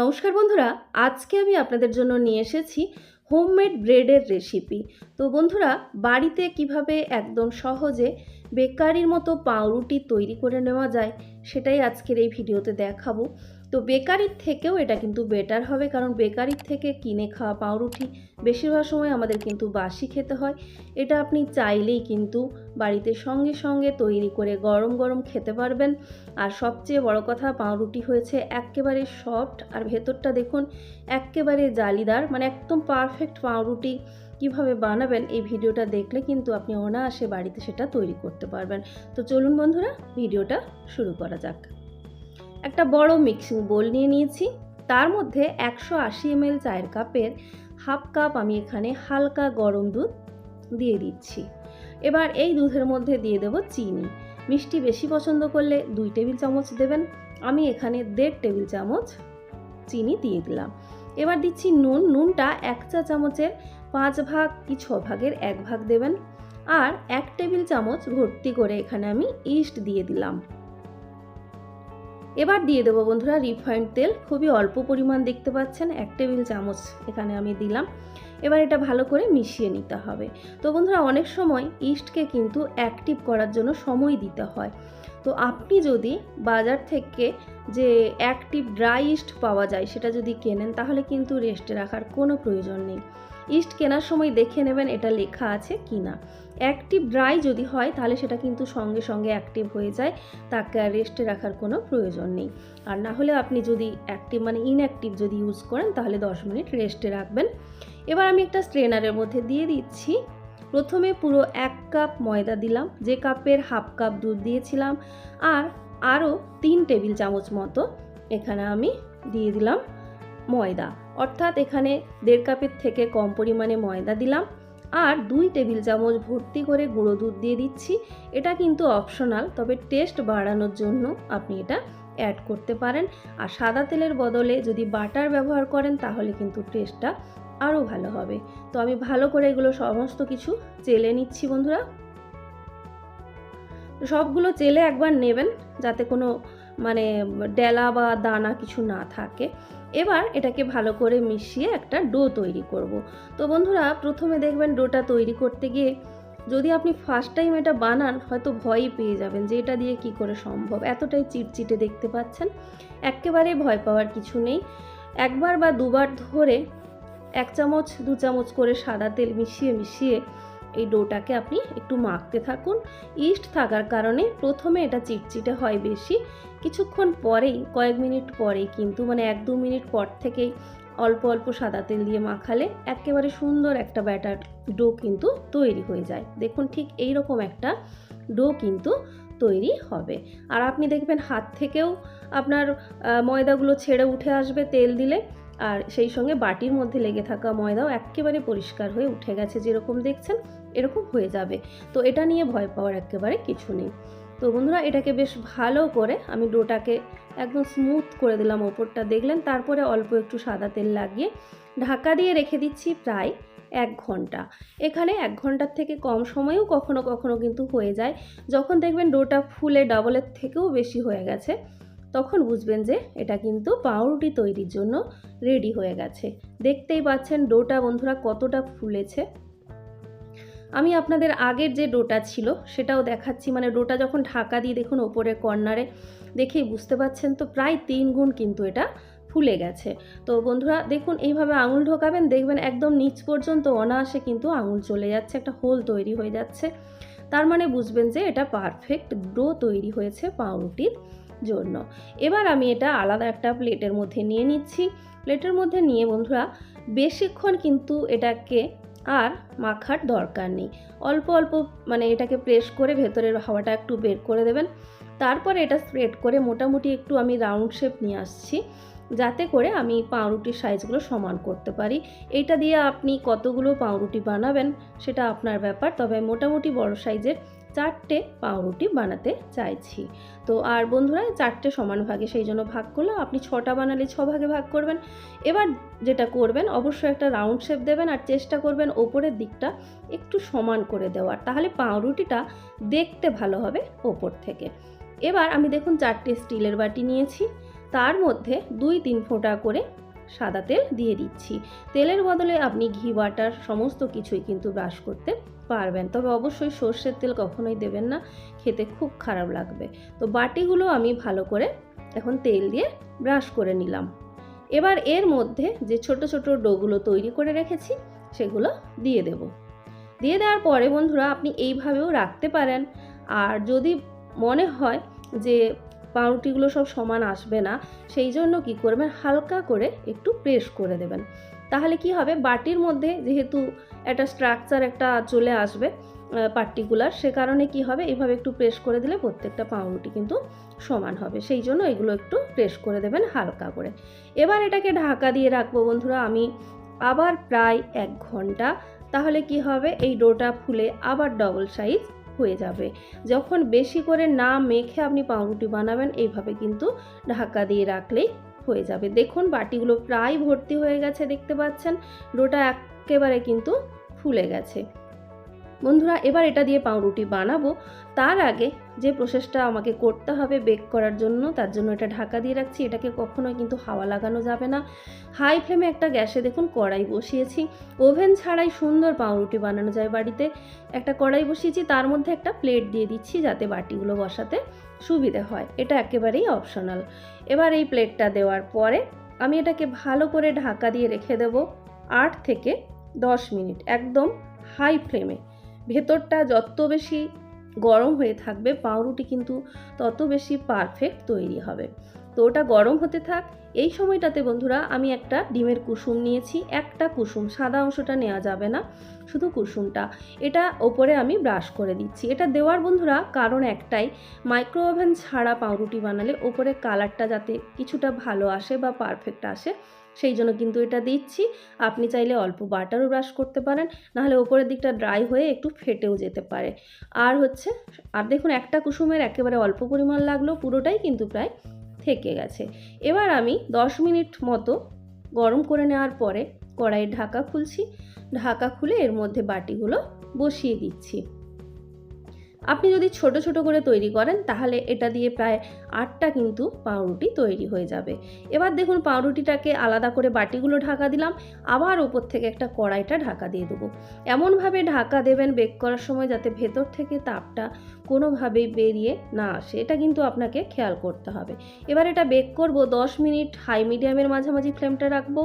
নমস্কার বন্ধুরা, আজকে আমি আপনাদের জন্য নিয়ে এসেছি হোমমেড ব্রেডের রেসিপি। তো বন্ধুরা, বাড়িতে কীভাবে একদম সহজে বেকারির মতো পাউরুটি তৈরি করে নেওয়া যায়, সেটাই আজকের এই ভিডিওতে দেখাবো। তো বেকারির থেকেও এটা কিন্তু বেটার হবে কারণ বেকারির থেকে কিনে খাওয়া পাউরুটি বেশিরভাগ সময় আমাদের কিন্তু বাসি খেতে হয়। এটা আপনি চাইলেই কিন্তু বাড়িতে সঙ্গে সঙ্গে তৈরি করে গরম গরম খেতে পারবেন। আর সবচেয়ে বড় কথা, পাউরুটি হয়েছে একেবারে সফট আর ভেতরটা দেখুন একেবারে জালিদার মানে একদম পারফেক্ট পাউরুটি। কীভাবে বানাবেন এই ভিডিওটা দেখলে কিন্তু আপনি অনায়াসে বাড়িতে সেটা তৈরি করতে পারবেন। তো চলুন বন্ধুরা, ভিডিওটা শুরু করা যাক। একটা বড় মিক্সিং বোল নিয়ে নিয়েছি। তার মধ্যে একশো আশি এমএল চায়ের কাপের হাফ কাপ আমি এখানে হালকা গরম দুধ দিয়ে দিচ্ছি। এবার এই দুধের মধ্যে দিয়ে দেব চিনি। মিষ্টি বেশি পছন্দ করলে দুই টেবিল চামচ দেবেন। আমি এখানে দেড় টেবিল চামচ চিনি দিয়ে দিলাম। এবার দিচ্ছি নুন। নুনটা এক চা চামচের পাঁচ ভাগ কি ছ ভাগের এক ভাগ দেবেন। আর এক টেবিল চামচ ভর্তি করে এখানে আমি ইস্ট দিয়ে দিলাম। এবার দিয়ে দেবো বন্ধুরা রিফাইন্ড তেল। খুবই অল্প পরিমাণ দেখতে পাচ্ছেন, এক টেবিল চামচ এখানে আমি দিলাম। এবার এটা ভালো করে মিশিয়ে নিতে হবে। তো বন্ধুরা, অনেক সময় ইস্টকে কিন্তু অ্যাক্টিভ করার জন্য সময় দিতে হয়। তো আপনি যদি বাজার থেকে যে অ্যাক্টিভ ড্রাই ইস্ট পাওয়া যায়, সেটা যদি কেনেন, তাহলে কিন্তু রেস্টে রাখার কোনো প্রয়োজন নেই। ইস্ট কেনার সময় দেখে নেবেন এটা লেখা আছে কি না অ্যাক্টিভ ড্রাই যদি হয়, তাহলে সেটা কিন্তু সঙ্গে সঙ্গে অ্যাক্টিভ হয়ে যায়, তাকে আর রেস্টে রাখার কোনো প্রয়োজন নেই। আর না হলে আপনি যদি অ্যাক্টিভ মানে ইনঅ্যাক্টিভ যদি ইউজ করেন, তাহলে দশ মিনিট রেস্টে রাখবেন। এবার আমি একটা স্ট্রেনারের মধ্যে দিয়ে দিচ্ছি। প্রথমে পুরো এক কাপ ময়দা দিলাম, যে কাপের হাফ কাপ দুধ দিয়েছিলাম, আর আরও তিন টেবিল চামচ মতো এখানে আমি দিয়ে দিলাম ময়দা। অর্থাৎ এখানে দেড় কাপের থেকে কম পরিমাণে ময়দা দিলাম। আর দুই টেবিল চামচ ভর্তি করে গুঁড়ো দুধ দিয়ে দিচ্ছি। এটা কিন্তু অপশনাল, তবে টেস্ট বাড়ানোর জন্য আপনি এটা অ্যাড করতে পারেন। আর সাদা তেলের বদলে যদি বাটার ব্যবহার করেন, তাহলে কিন্তু টেস্টটা আরও ভালো হবে। তো আমি ভালো করে এগুলো সমস্ত কিছু চেলে নিচ্ছি বন্ধুরা। সবগুলো চেলে একবার নেবেন, যাতে কোনো মানে ডেলা বা দানা কিছু না থাকে। এবার এটাকে ভালো করে মিশিয়ে একটা ডো তৈরি করব। তো বন্ধুরা, প্রথমে দেখবেন ডোটা তৈরি করতে গিয়ে যদি আপনি ফার্স্ট টাইম এটা বানান, হয়তো ভয়ই পেয়ে যাবেন যে এটা দিয়ে কি করে সম্ভব। এতটাই চিটচিটে দেখতে পাচ্ছেন একেবারে ভয় পাওয়ার কিছু নেই। একবার বা দুবার ধরে এক চামচ, দু চামচ করে সাদা তেল মিশিয়ে মিশিয়ে এই ডোটাকে আপনি একটু মাখতে থাকুন। ইস্ট থাকার কারণে প্রথমে এটা চিটচিটে হয় বেশি। কিছুক্ষণ পরেই, কয়েক মিনিট পরেই কিন্তু মানে এক দু মিনিট পর থেকেই অল্প অল্প সাদা তেল দিয়ে মাখালে একেবারে সুন্দর একটা ব্যাটার ডো কিন্তু তৈরি হয়ে যায়। দেখুন ঠিক এই রকম একটা ডো কিন্তু তৈরি হবে। আর আপনি দেখবেন হাত থেকেও আপনার ময়দাগুলো ছেড়ে উঠে আসবে তেল দিলে। আর সেই সঙ্গে বাটির মধ্যে লেগে থাকা ময়দাও একেবারে পরিষ্কার হয়ে উঠে গেছে, যেরকম দেখছেন এরকম হয়ে যাবে। তো এটা নিয়ে ভয় পাওয়ার একেবারে কিছু নেই। তো বন্ধুরা, এটাকে বেশ ভালো করে আমি ডোটাকে একদম স্মুথ করে দিলাম ওপরটা। দেখলেন, তারপরে অল্প একটু সাদা তেল লাগিয়ে ঢাকা দিয়ে রেখে দিচ্ছি প্রায় এক ঘণ্টা। এখানে এক ঘণ্টার থেকে কম সময়েও কখনো কখনো কিন্তু হয়ে যায়। যখন দেখবেন ডোটা ফুলে ডাবলের থেকেও বেশি হয়ে গেছে তখন বুঝবেন যে এটা কিন্তু পাউরুটি তৈরির জন্য রেডি হয়ে গেছে। দেখতেই পাচ্ছেন ডোটা বন্ধুরা কতটা ফুলেছে। আমি আপনাদের আগের যে ডোটা ছিল সেটাও দেখাচ্ছি। মানে ডোটা যখন ঢাকা দিয়ে দেখুন ওপরের কর্নারে দেখেই বুঝতে পাচ্ছেন তো প্রায় তিন গুণ কিন্তু এটা ফুলে গেছে। তো বন্ধুরা দেখুন এইভাবে আঙুল ঢোকাবেন, দেখবেন একদম নিচ পর্যন্ত অনায়াসে কিন্তু আঙুল চলে যাচ্ছে, একটা হোল তৈরি হয়ে যাচ্ছে। তার মানে বুঝবেন যে এটা পারফেক্ট ডো তৈরি হয়েছে পাউরুটির। জন্য। এবার আমি এটা আলাদা একটা প্লেটের মধ্যে নিয়ে নিচ্ছি। প্লেটের মধ্যে নিয়ে বন্ধুরা, বেশিক্ষণ কিন্তু এটাকে আর মাখার দরকার নেই। অল্প অল্প মানে এটাকে প্রেস করে ভেতরের হাওয়াটা একটু বের করে দেবেন। তারপরে এটা স্প্রেড করে মোটামুটি একটু আমি রাউন্ড শেপ নিয়ে আসছি, যাতে করে আমি পাউরুটির সাইজগুলো সমান করতে পারি। এইটা দিয়ে আপনি কতগুলো পাউরুটি বানাবেন সেটা আপনার ব্যাপার, তবে মোটামুটি বড় সাইজের চারটে পাউরুটি বানাতে চাইছি। তো আর বন্ধুরা, চারটে সমান ভাগে সেই জন্য ভাগ করলাম। আপনি ছটা বানালে ছ ভাগে ভাগ করবেন। এবার যেটা করবেন, অবশ্যই একটা রাউন্ড শেপ দেবেন আর চেষ্টা করবেন ওপরের দিকটা একটু সমান করে দেওয়ার। তাহলে পাউরুটিটা দেখতে ভালো হবে ওপর থেকে। এবার আমি দেখুন চারটে স্টিলের বাটি নিয়েছি। তার মধ্যে দুই তিন ফোঁটা করে সাদা তেল দিয়ে দিচ্ছি। তেলের বদলে আপনি ঘি, বাটার, সমস্ত কিছুই কিন্তু ব্রাশ করতে পারবেন। তবে অবশ্যই সর্ষের তেল কখনোই দেবেন না, খেতে খুব খারাপ লাগবে। তো বাটিগুলো আমি ভালো করে এখন তেল দিয়ে ব্রাশ করে নিলাম। এবার এর মধ্যে যে ছোট ছোট ডোগুলো তৈরি করে রেখেছি, সেগুলো দিয়ে দেব। দিয়ে দেওয়ার পরে বন্ধুরা, আপনি এইভাবেও রাখতে পারেন। আর যদি মনে হয় যে পাউরুটিগুলো সব সমান আসবে না, সেই জন্য কি করবেন, হালকা করে একটু প্রেস করে দেবেন। তাহলে কি হবে, বাটির মধ্যে যেহেতু একটা স্ট্রাকচার একটা চলে আসবে পার্টিকুলার সে কারণে কি হবে? এইভাবে একটু প্রেস করে দিলে প্রত্যেকটা পাউরুটি কিন্তু সমান হবে। সেই জন্য এগুলো একটু প্রেস করে দেবেন হালকা করে। এবার এটাকে ঢাকা দিয়ে রাখব বন্ধুরা। আমি আবার প্রায় এক ঘণ্টা। তাহলে কি হবে? এই ডোটা ফুলে আবার ডবল সাইজ হয়ে যাবে। যখন বেশি করে না মেখে আপনি পাউরুটি বানাবেন এইভাবে কিন্তু ঢাকা দিয়ে রাখলেই হয়ে যাবে। দেখুন, বাটিগুলো প্রায় ভর্তি হয়ে গেছে, দেখতে পাচ্ছেন? ডোটা একেবারে কিন্তু ফুলে গেছে। বন্ধুরা, এবার এটা দিয়ে পাউরুটি বানাবো। তার আগে যে প্রসেসটা আমাকে করতে হবে বেক করার জন্য, তার জন্য এটা ঢাকা দিয়ে রাখছি। এটাকে কখনোই কিন্তু হাওয়া লাগানো যাবে না। হাই ফ্লেমে একটা গ্যাসে দেখুন কড়াই বসিয়েছি। ওভেন ছাড়াই সুন্দর পাউরুটি বানানো যায় বাড়িতে। একটা কড়াই বসিয়েছি, তার মধ্যে একটা প্লেট দিয়ে দিচ্ছি যাতে বাটিগুলো বসাতে সুবিধে হয়। এটা একেবারেই অপশনাল এবার এই প্লেটটা দেওয়ার পরে আমি এটাকে ভালো করে ঢাকা দিয়ে রেখে দেব আট থেকে দশ মিনিট, একদম হাই ফ্লেমে ভেতরটা যত বেশি গরম হয়ে থাকবে, পাউরুটি কিন্তু তত বেশি পারফেক্ট তৈরি হবে। তো ওটা গরম হতে থাক। এই সময়টাতে বন্ধুরা, আমি একটা ডিমের কুসুম নিয়েছি, একটা কুসুম, সাদা অংশটা নেওয়া যাবে না, শুধু কুসুমটা। এটা ওপরে আমি ব্রাশ করে দিচ্ছি। এটা দেওয়ার বন্ধুরা, কারণ একটাই মাইক্রো ওভেন ছাড়া পাউরুটি বানালে ওপরে কালারটা যাতে কিছুটা ভালো আসে বা পারফেক্ট আসে সেই জন্য কিন্তু এটা দিচ্ছি। আপনি চাইলে অল্প বাটারও ব্রাশ করতে পারেন, নাহলে ওপরের দিকটা ড্রাই হয়ে একটু ফেটেও যেতে পারে। আর হচ্ছে, আর দেখুন একটা কুসুমের একেবারে অল্প পরিমাণ লাগল পুরোটাই কিন্তু প্রায় থেকে গেছে। এবার আমি 10 মিনিট মতো গরম করে নেওয়ার পরে কড়াইয়ের ঢাকা খুলছি। ঢাকা খুলে এর মধ্যে বাটিগুলো বসিয়ে দিচ্ছি। আপনি যদি ছোট ছোট করে তৈরি করেন, তাহলে এটা দিয়ে প্রায় আটটা কিন্তু পাউরুটি তৈরি হয়ে যাবে। এবার দেখুন পাউরুটিটাকে আলাদা করে বাটিগুলো ঢাকা দিলাম, আবার ওপর থেকে একটা কড়াইটা ঢাকা দিয়ে দেবো। এমনভাবে ঢাকা দেবেন বেক করার সময় যাতে ভেতর থেকে তাপটা কোনোভাবেই বেরিয়ে না আসে, এটা কিন্তু আপনাকে খেয়াল করতে হবে। এবার এটা বেক করব 10 মিনিট হাই মিডিয়ামের মাঝামাঝি ফ্লেমটা রাখব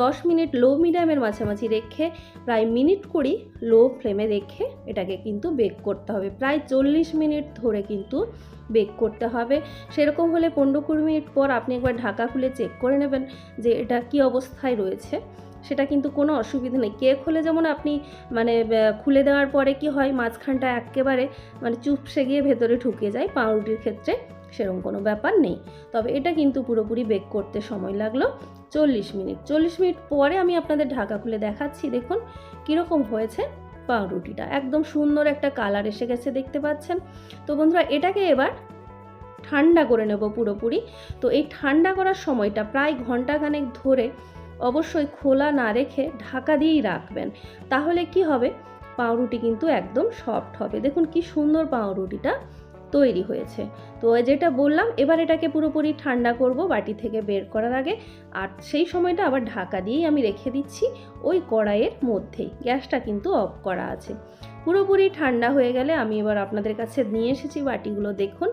10 মিনিট লো মিডিয়ামের মাঝামাঝি রেখে প্রায় মিনিট কুড়ি লো ফ্লেমে রেখে এটাকে কিন্তু বেক করতে হবে। প্রায় চল্লিশ মিনিট ধরে কিন্তু বেক করতে হবে। সেরকম হলে পনেরো কুড়ি মিনিট পর আপনি একবার ঢাকা খুলে চেক করে নেবেন যে এটা কি অবস্থায় রয়েছে। সেটা কিন্তু কোনো অসুবিধা নেই। কেক হলে যেমন আপনি মানে খুলে দেওয়ার পরে কি হয়, মাঝখানটা একেবারে মানে চুপসে গিয়ে ভেতরে ঢুকে যায়, পাউরুটির ক্ষেত্রে সেরকম কোনো ব্যাপার নেই। তবে এটা কিন্তু পুরোপুরি বেক করতে সময় লাগল। চল্লিশ মিনিট। চল্লিশ মিনিট পরে আমি আপনাদের ঢাকা খুলে দেখাচ্ছি। দেখুন, কীরকম হয়েছে। পাউরুটিটা। একদম সুন্দর একটা কালার এসে গেছে দেখতে পাচ্ছেন। তো বন্ধুরা, এটাকে এবার ঠান্ডা করে নেব পুরোপুরি। তো এই ঠান্ডা করার সময়টা প্রায় ঘন্টাখানেক ধরে অবশ্যই খোলা না রেখে ঢাকা দিয়েই রাখবেন। তাহলে কি হবে? পাউরুটি কিন্তু একদম সফট হবে। দেখুন কি সুন্দর পাউরুটিটা। তৈরি হয়েছে। তো যেটা বললাম, এবার এটাকে পুরোপুরি ঠান্ডা করব বাটি থেকে বের করার আগে। আর সেই সময়টা আবার ঢাকা দিয়েই আমি রেখে দিচ্ছি ওই কড়াইয়ের মধ্যেই। গ্যাসটা কিন্তু অফ করা আছে। পুরোপুরি ঠান্ডা হয়ে গেলে আমি এবার আপনাদের কাছে নিয়ে এসেছি বাটিগুলো দেখুন।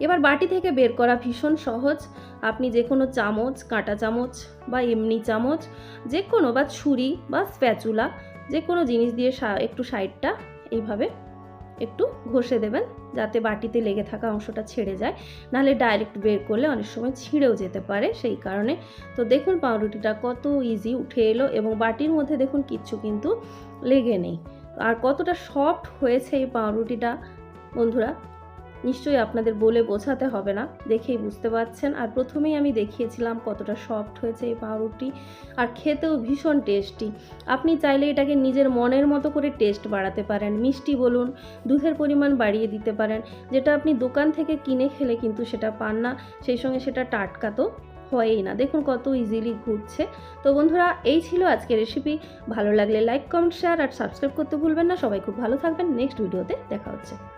এবার বাটি থেকে বের করা ভীষণ সহজ। আপনি যে কোনো চামচ, কাঁটা চামচ বা এমনি চামচ যে কোনো বা ছুরি বা স্প্যাচুলা যে কোনো জিনিস দিয়ে একটু সাইডটা এইভাবে একটু ঘষে দেবেন যাতে বাটিতে লেগে থাকা অংশটা ছেড়ে যায়। নাহলে ডাইরেক্ট বের করলে অনেক সময় ছিঁড়েও যেতে পারে সেই কারণে। তো দেখুন পাউরুটিটা কত ইজি উঠে এলো এবং বাটির মধ্যে দেখুন কিচ্ছু কিন্তু লেগে নেই। আর কতটা সফট হয়েছে এই পাউরুটিটা, বন্ধুরা নিশ্চয়ই আপনাদের বলে বোঝাতে হবে না। দেখেই বুঝতে পারছেন। আর প্রথমেই আমি দেখিয়েছিলাম কতটা সফট হয়েছে এই পাউরুটি। আর খেতেও ভীষণ টেস্টি আপনি চাইলে এটাকে নিজের মনের মতো করে টেস্ট বাড়াতে পারেন। মিষ্টি বলুন, দুধের পরিমাণ বাড়িয়ে দিতে পারেন। যেটা আপনি দোকান থেকে কিনে খেলে কিন্তু সেটা পান না। সেই সঙ্গে সেটা টাটকা তো হয়ই না। দেখুন কত ইজিলি ঘুরছে। তো বন্ধুরা, এই ছিল আজকের রেসিপি ভালো লাগলে লাইক কমেন্ট শেয়ার আর সাবস্ক্রাইব করতে ভুলবেন না। সবাই খুব ভালো থাকবেন। নেক্সট ভিডিওতে দেখা হচ্ছে।